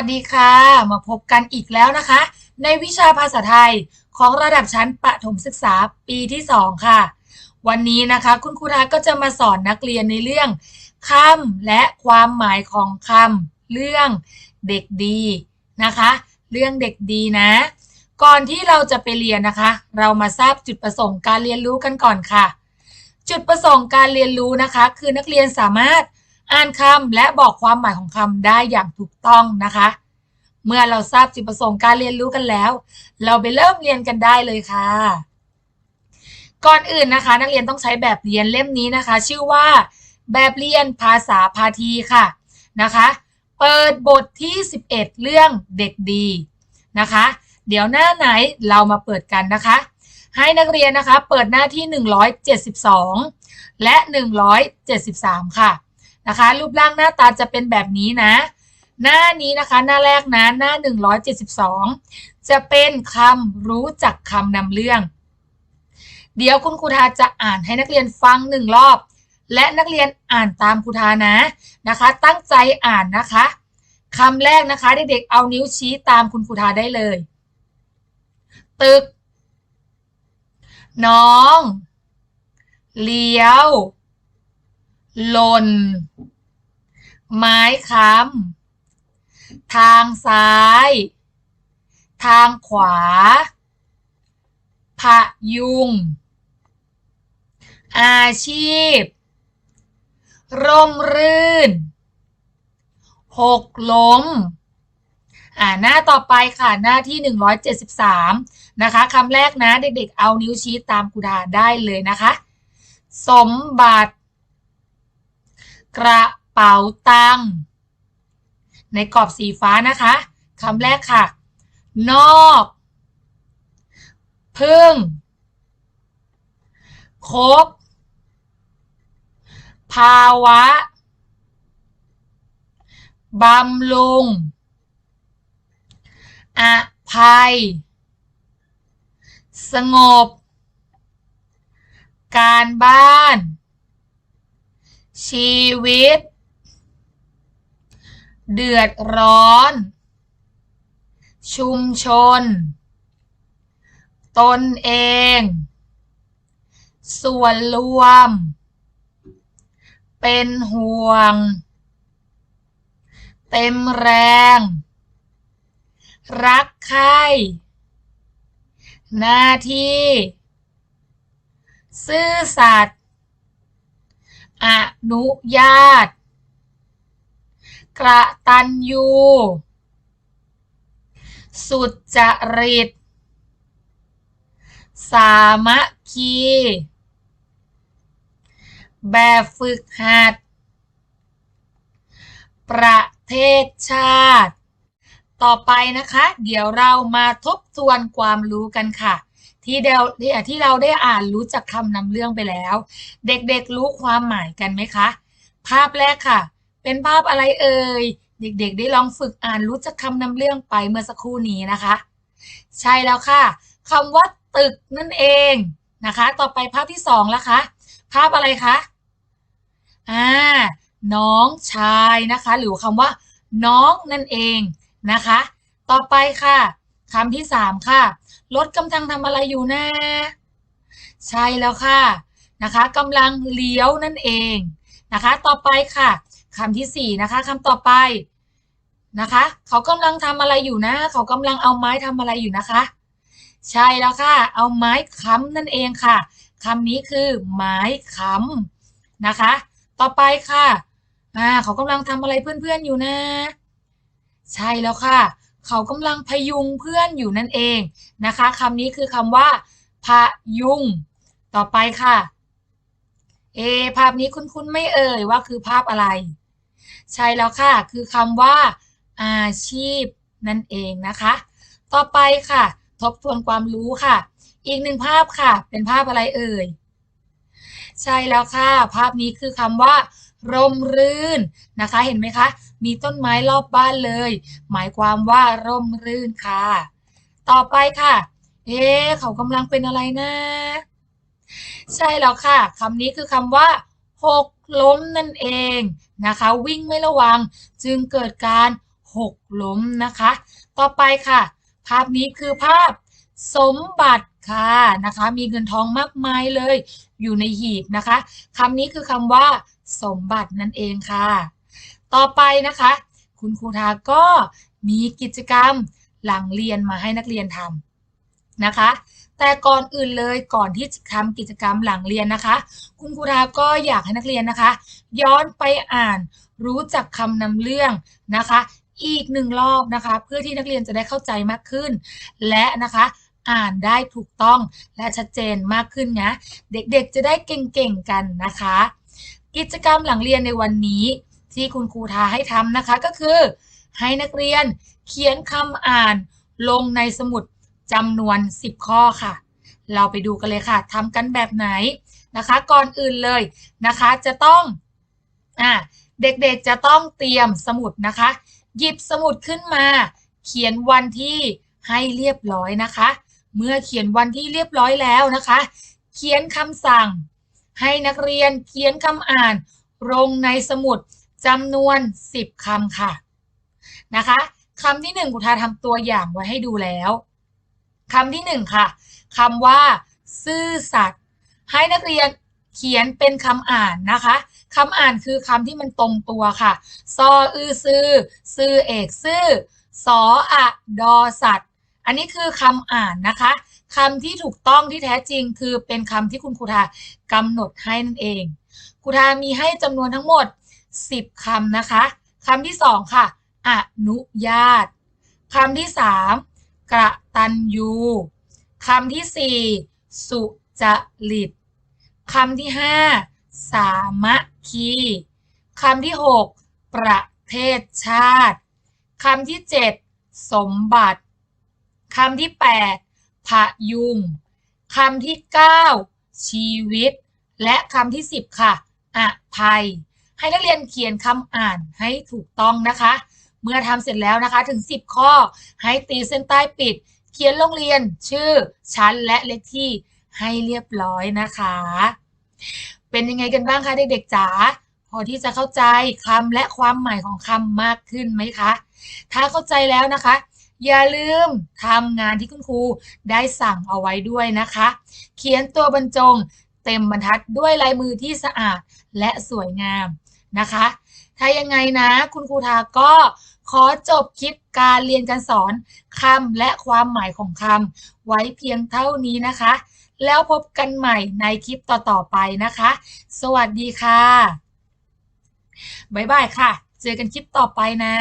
วัสดีค่ะ มาพบกันอีกแล้วนะคะ ในวิชาภาษาไทยของระดับชั้นประถมศึกษาปีที่ 2 ค่ะ วันนี้นะคะคุณครูทาก็จะมาสอนนักเรียนในเรื่องคำและความหมายของคำเรื่องเด็กดีนะคะ เรื่องเด็กดีนะ ก่อนที่เราจะไปเรียนนะคะ เรามาทราบจุดประสงค์การเรียนรู้กันก่อนค่ะ จุดประสงค์การเรียนรู้นะคะ คือนักเรียนสามารถ อ่านคำและบอกความหมายของคำได้อย่างถูกต้องนะคะ เมื่อเราทราบจุดประสงค์การเรียนรู้กันแล้ว เราไปเริ่มเรียนกันได้เลยค่ะ ก่อนอื่นนะคะ นักเรียนต้องใช้แบบเรียนเล่มนี้นะคะ ชื่อว่า แบบเรียนภาษาพาทีค่ะนะคะ เปิดบทที่ 11 เรื่องเด็กดีนะคะ เดี๋ยวหน้าไหนเรามาเปิดกันนะคะ ให้นักเรียนนะคะเปิดหน้าที่ 172 และ 173 ค่ะ นะคะ รูปร่างหน้าตาจะเป็นแบบนี้นะ หน้านี้นะคะหน้าแรกนะหน้า 172 จะเป็นคำรู้จักคำนำเรื่อง เดี๋ยวคุณครูทาจะอ่านให้นักเรียนฟังหนึ่งรอบ และนักเรียนอ่านตามครูทานะนะคะ ตั้งใจอ่านนะคะคำแรกนะคะเด็กๆเอานิ้วชี้ตามคุณครูทาได้เลย ตึก น้อง เลี้ยว หล่น ไม้ค้ำ ทางซ้าย ทางขวา พยุง อาชีพ ร่มรื่น หกล้ม อ่าหน้าต่อไปค่ะ หน้าที่ 173 นะคะคำแรกนะ เด็กๆ เอานิ้วชี้ตามครูดาได้เลยนะคะ สมบัติ กระเป๋าตังค์ในกรอบสีฟ้านะคะคำแรกค่ะ นอก พึ่งครบภาวะ บำรุงอภัย สงบ การบ้าน ชีวิต เดือดร้อน ชุมชน ตนเอง ส่วนรวม เป็นห่วง เต็มแรง รักใครหน้าที่ ซื่อสัตย์ อนุญาต กระตันยู สุจริต สามัคคี แบบฝึกหัด ประเทศชาติ ต่อไปนะคะ เดี๋ยวเรามาทบทวนความรู้กันค่ะ ที่เดาที่เราได้อ่านรู้จักคำนำเรื่องไปแล้ว เด็กๆรู้ความหมายกันไหมคะ ภาพแรกค่ะ เป็นภาพอะไรเอ่ยเด็กๆ ได้ลองฝึกอ่านรู้จักคำนำเรื่องไปเมื่อสักครู่นี้นะคะ ใช่แล้วค่ะคำว่าตึกนั่นเองนะคะ ต่อไปภาพที่สองแล้วคะ ภาพอะไรคะอ่าน้องชายนะคะ หรือคำว่า น้องนั่นเองนะคะ ต่อไปค่ะ คำที่สามค่ะ รถกำลังทำอะไรอยู่นะ ใช่แล้วค่ะนะคะกำลังเลี้ยวนั่นเองนะคะ ต่อไปค่ะคำที่สี่นะคะคำต่อไปนะคะ เขากำลังทำอะไรอยู่นะ เขากำลังเอาไม้ทำอะไรอยู่นะคะ ใช่แล้วค่ะ เอาไม้ค้ำนั่นเองค่ะคำนี้คือไม้ค้ำนะคะ ต่อไปค่ะอ่าเขากำลังทำอะไรเพื่อนๆอยู่นะ ใช่แล้วค่ะ เขากำลังพยุงเพื่อนอยู่นั่นเองนะคะคำนี้คือคำว่าพยุง ต่อไปค่ะ เอ ภาพนี้คุ้นๆไม่เอ่ยว่าคือภาพอะไร ใช่แล้วค่ะ คือคำว่า อาชีพนั่นเองนะคะ ต่อไปค่ะ ทบทวนความรู้ค่ะ อีกหนึ่งภาพค่ะ เป็นภาพอะไรเอ่ย ใช่แล้วค่ะ ภาพนี้คือคำว่า ร่มรื่นนะคะ เห็นไหมคะ มีต้นไม้รอบบ้านเลย หมายความว่าร่มรื่นค่ะ ต่อไปค่ะ เอ๊เขากำลังเป็นอะไรนะ ใช่แล้วค่ะคำนี้คือคำว่าหกล้มนั่นเองนะคะ วิ่งไม่ระวังจึงเกิดการหหกล้มนะคะ ต่อไปค่ะ ภาพนี้คือภาพสมบัติค่ะนะคะ มีเงินทองมากมายเลย อยู่ในหีบนะคะคำนี้คือคำว่า สมบัตินั่นเองค่ะ ต่อไปนะคะ คุณครูทาก็มีกิจกรรมหลังเรียนมาให้นักเรียนทำนะคะ แต่ก่อนอื่นเลยก่อนที่จะทำกิจกรรมหลังเรียนนะคะ คุณครูทาก็อยากให้นักเรียนนะคะ ย้อนไปอ่านรู้จักคำนำเรื่องนะคะ อีกหนึ่งรอบนะคะ เพื่อที่นักเรียนจะได้เข้าใจมากขึ้น และนะคะอ่านได้ถูกต้องและชัดเจนมากขึ้นนะ เด็กๆจะได้เก่งๆกันนะคะ กิจกรรมหลังเรียนในวันนี้ ที่คุณครูทาให้ทำนะคะก็คือ ให้นักเรียนเขียนคำอ่านลงในสมุดจำนวน 10 ข้อค่ะ เราไปดูกันเลยค่ะทำกันแบบไหนนะคะ ก่อนอื่นเลยนะคะจะต้องอ่าเด็กๆจะต้องเตรียมสมุดนะคะ หยิบสมุดขึ้นมา เขียนวันที่ให้เรียบร้อยนะคะ เมื่อเขียนวันที่เรียบร้อยแล้วนะคะ เขียนคำสั่ง ให้นักเรียนเขียนคำอ่านลงในสมุดจำนวน 10 คำค่ะนะคะคำที่หนึ่งกุทาทำตัวอย่างไว้ให้ดูแล้วคำที่หนึ่งค่ะคำว่า ซื่อสัตย์ให้นักเรียนเขียนเป็นคำอ่านนะคะคำอ่านคือคำที่มันตรงตัวค่ะ ซออือซื่อซื่อเอกซื่อสออะดอสัตว อันนี้คือคำอ่านนะคะคำที่ถูกต้องที่แท้จริง คือเป็นคำที่คุณครูทากำหนดให้นั่นเองครูทามีให้จำนวนทั้งหมด 10คำนะคะคำที่สองค่ะ อนุญาตคำที่สามกระตันยูคำที่สี่สุจริตคำที่ห้าสามัคคีคำที่หกประเทศชาติคำที่เจ็ดสมบัติ คำที่แปดพยุงคำที่เก้าชีวิต และคำที่สิบค่ะอภัย ให้นักเรียนเขียนคำอ่านให้ถูกต้องนะคะ เมื่อทำเสร็จแล้วนะคะถึง 10 ข้อ ให้ตีเส้นใต้ปิด เขียนโรงเรียนชื่อ ชั้นและเลขที่ให้เรียบร้อยนะคะ เป็นยังไงกันบ้างคะเด็กๆจ๋าพอที่จะเข้าใจคำและความหมายของคำมากขึ้นไหมคะ ถ้าเข้าใจแล้วนะคะ อย่าลืมทำงานที่คุณครูได้สั่งเอาไว้ด้วยนะคะ เขียนตัวบรรจงเต็มบรรทัดด้วยลายมือที่สะอาดและสวยงามนะคะ ถ้ายังไงนะคุณครูทาก็ขอจบคลิปการเรียนการสอนคำและความหมายของคำไว้เพียงเท่านี้นะคะ แล้วพบกันใหม่ในคลิปต่อๆไปนะคะ สวัสดีค่ะ บ๊ายบายค่ะ เจอกันคลิปต่อไปนะ